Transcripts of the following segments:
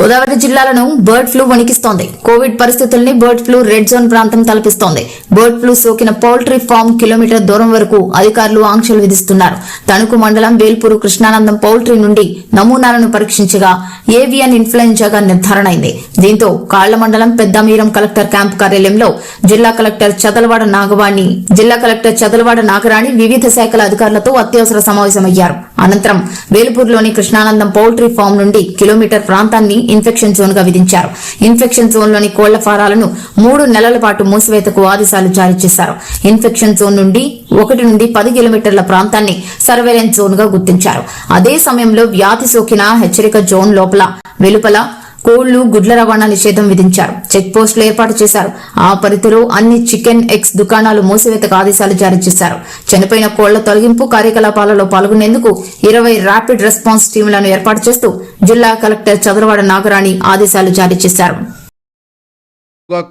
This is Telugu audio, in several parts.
గోదావరి జిల్లాలను బర్డ్ ఫ్లూ వణికిస్తోంది. కోవిడ్ పరిస్థితుల్ని బర్డ్ ఫ్లూ రెడ్ జోన్ ప్రాంతం తలపిస్తోంది. బర్డ్ ఫ్లూ సోకిన పౌల్ట్రీ ఫామ్ కిలోమీటర్ దూరం వరకు అధికారులు ఆంక్షలు విధిస్తున్నారు. తణుకు మండలం వేల్పూరు కృష్ణానందం పౌల్ట్రీ నుండి నమూనాలను పరీక్షించగా ఏవియన్ ఇన్ఫ్లుయెంజాగా నిర్ధారణ అయింది దీంతో కాళ్ళ మండలం పెద్దమీరం కలెక్టర్ క్యాంప్ కార్యాలయంలో జిల్లా కలెక్టర్ చదలవాడ నాగవాణి జిల్లా కలెక్టర్ చదలవాడ నాగరాణి వివిధ శాఖల అధికారులతో అత్యవసర సమావేశమయ్యారు. అనంతరం వేలుపూర్లోని కృష్ణానందం పౌల్ట్రీ ఫామ్ నుండి కిలోమీటర్ ప్రాంతాన్ని ఇన్ఫెక్షన్ జోన్గా విధించారు. ఇన్ఫెక్షన్ జోన్లోని కోళ్ళ ఫారాలను మూడు నెలల పాటు మూసివేతకు ఆదేశాలు జారీ చేశారు. ఇన్ఫెక్షన్ జోన్ నుండి ఒకటి నుండి పది కిలోమీటర్ల ప్రాంతాన్ని సర్వేలెన్స్ జోన్గా గుర్తించారు. అదే సమయంలో వ్యాధి సోకిన హెచ్చరిక జోన్ లోపల వెలుపల కోళ్ళు గుడ్ల రవాణా నిషేధం విధించారు. చెక్ పోస్టులు ఏర్పాటు చేశారు. ఆ పరిధిలో అన్ని చికెన్ ఎగ్స్ దుకాణాలు మూసివేతకు ఆదేశాలు జారీ చేశారు. చనిపోయిన కోళ్ళ తొలగింపు కార్యకలాపాలలో పాల్గొనేందుకు ఇరవై ర్యాపిడ్ రెస్పాన్స్ టీంలను ఏర్పాటు చేస్తూ జిల్లా కలెక్టర్ చదరవాడ నాగరాణి ఆదేశాలు జారీ చేశారు.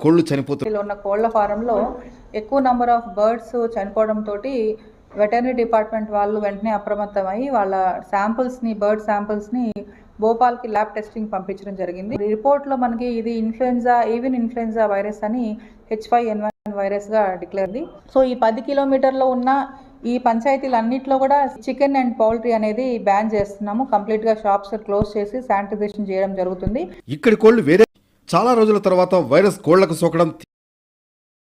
కోళ్ళు ఉన్న కోళ్ళ ఫారంలో ఎక్కువ నంబర్ ఆఫ్ బర్డ్స్ చనిపోవడంతో వెటర్నరీ డిపార్ట్మెంట్ వాళ్ళు వెంటనే అప్రమత్తమై వాళ్ళ శాంపుల్స్ని బర్డ్ శాంపుల్స్ని భోపాల్కి ల్యాబ్ టెస్టింగ్ పంపించడం జరిగింది. రిపోర్ట్లో మనకి ఇది ఇన్ఫ్లుయెన్జా ఈవెన్ ఇన్ఫ్లుయెన్జా వైరస్ అని హెచ్ ఫైవ్ ఎన్ వన్ వైరస్గా డిక్లేర్ అయింది. సో ఈ పది కిలోమీటర్లో ఉన్న ఈ పంచాయతీలన్నింటిలో కూడా చికెన్ అండ్ పౌల్ట్రీ అనేది బ్యాన్ చేస్తున్నాము. కంప్లీట్గా షాప్స్ క్లోజ్ చేసి శానిటైజేషన్ చేయడం జరుగుతుంది. ఇక్కడి కోళ్ళు వేరే చాలా రోజుల తర్వాత వైరస్ కోళ్ళకు సోకడం